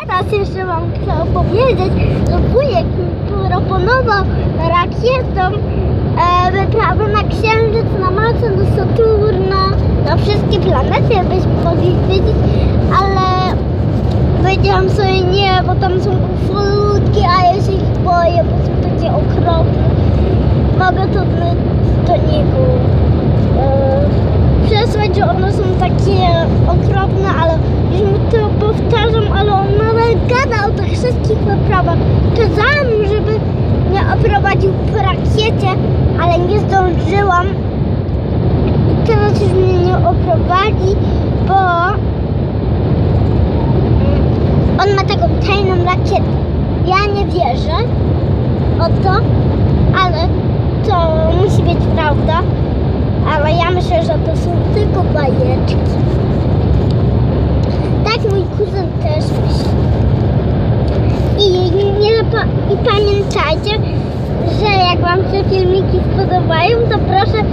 Teraz jeszcze wam chcę opowiedzieć, że wujek mi proponował rakietą e, wyprawę na Księżyc, na Marsę, do Saturna, na wszystkie planety, byśmy mogli zwiedzić, ale powiedziałam sobie nie, bo tam są ufolutki, a ja się ich boję, bo są takie okropne. Mogę to do, do niego e, przesłać, że one są takie okropne, ale już mu to powtarzam, ale on gada o tych wszystkich wyprawach. Żeby mnie oprowadził po rakiecie, ale nie zdążyłam. I teraz już mnie nie oprowadzi, bo on ma taką tajną rakietę. Ja nie wierzę o to, ale to musi być prawda. Ale ja myślę, że to są tylko bajeczki. Pamiętajcie, że jak Wam się filmiki spodobają, to proszę